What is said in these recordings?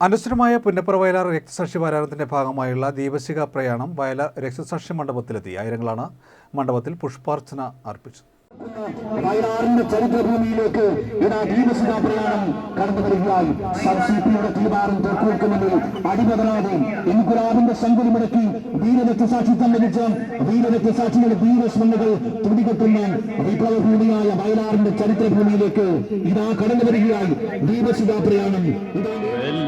അനുസരമായ പുന്നപ്പുറ വയലാർ രക്തസാക്ഷി പാരായണത്തിന്റെ ഭാഗമായുള്ള ദീപശിഖ പ്രയാണം വയലാർ രക്തസാക്ഷി മണ്ഡപത്തിലെത്തി. ആയിരങ്ങളാണ് മണ്ഡപത്തിൽ പുഷ്പാർച്ചന അർപ്പിച്ചത് വയലാറിന്റെ ചരിത്രഭൂമിയിലേക്ക് ഇതാ ദീപശിഖ പ്രയാണം കടന്നു വരികയായി. സബ്സിഡിയുടെ തീവാറും തോക്കുവെക്കുന്നതിൽ അടിപതരാതെ ഇൻകുലാബിന്റെ ശങ്കുലി മുടക്കി വീരരക്തസാക്ഷിത്വം ലഭിച്ച വീരരക്തസാക്ഷികളുടെ വീരസ്മരണകൾ തുടികെട്ടുന്ന വിപ്ലവഭൂമിയായ വയലാറിന്റെ ചരിത്രഭൂമിയിലേക്ക് ഇതാ കടന്നു വരികയായി ദീപശിഖ പ്രയാണം. ഇതാ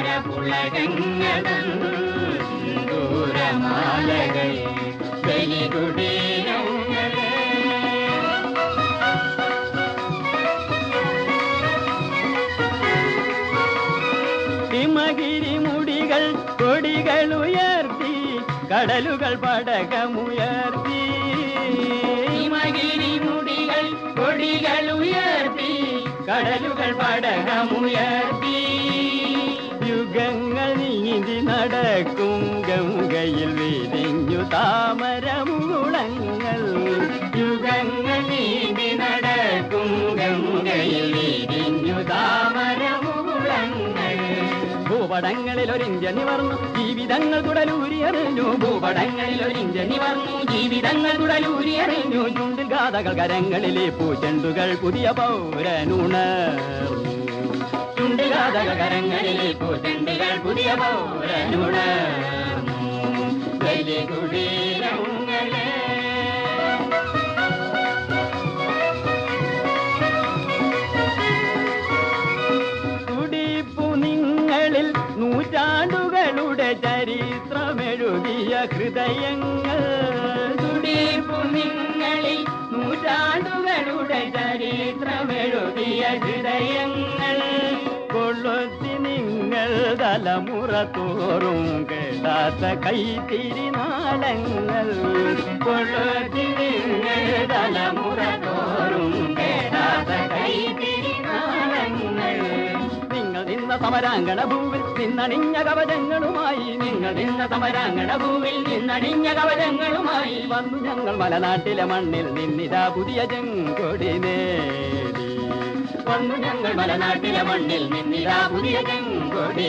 സമരപുളകങ്ങളും ദൂരമാലകൾ ബലികുടീരങ്ങളെ. ഹിമഗിരി മുടികൾ കൊടികൾ ഉയർത്തി കടലുകൾ പടകമുയർത്തി. ഹിമഗിരി മുടികൾ കൊടികൾ ഉയർത്തി കടലുകൾ പടകമുയർത്തി. നീന്തി നടക്കും. ഗംഗയിൽ വിരിഞ്ഞു താമരമുളങ്ങൾ യുഗങ്ങൾ നീന്തി നടക്കും. ഗംഗയിൽ വിരിഞ്ഞു താമരമുളങ്ങൾ ഭൂപടങ്ങളിൽ ഒരു ഇന്ത്യ നിവർന്നു. ജീവിതങ്ങൾ തുടലൂരിയറിഞ്ഞു ഭൂപടങ്ങളിൽ ഒരു ഇന്ത്യ നിവർന്നു. ജീവിതങ്ങൾ തുടലൂരിയറിഞ്ഞു ചുണ്ടിൽ ഗാഥകൾ കരങ്ങളിലെ പൂച്ചെണ്ടുകൾ പുതിയ പൗരനുണർന്നു ചുണ്ടിൽ ഗാഥകൾ കരങ്ങളിലെ പൂച്ചെണ്ടുകൾ പുതിയ പൗരനുണ. വലിയ കുടീരങ്ങളെ. നൂറ്റാണ്ടുകളുടെ ചരിത്രമെഴുതിയ ഹൃദയങ്ങൾ. തുടിപ്പു നിങ്ങളിൽ നൂറ്റാണ്ടുകളുടെ തലമുറ തോറും കേടാത്ത കൈത്തിരി നാളങ്ങൾ കൊള്ളുത്തി തലമുറ തോറും കേടാത്ത നിങ്ങൾ നിന്ന സമരാങ്കണ ഭൂവിൽ നിന്നണിഞ്ഞ കവചങ്ങളുമായി നിങ്ങൾ നിന്ന സമരാങ്കണ ഭൂവിൽ നിന്നണിഞ്ഞ കവചങ്ങളുമായി വന്നു ഞങ്ങൾ മലനാട്ടിലെ മണ്ണിൽ നിന്നിതാ പുതിയ ചെങ്കൊടി നേടി. വന്നു ഞങ്ങൾ മലനാട്ടിലെ മണ്ണിൽ നിന്നിതാ പുതിയ തെങ്കൊടി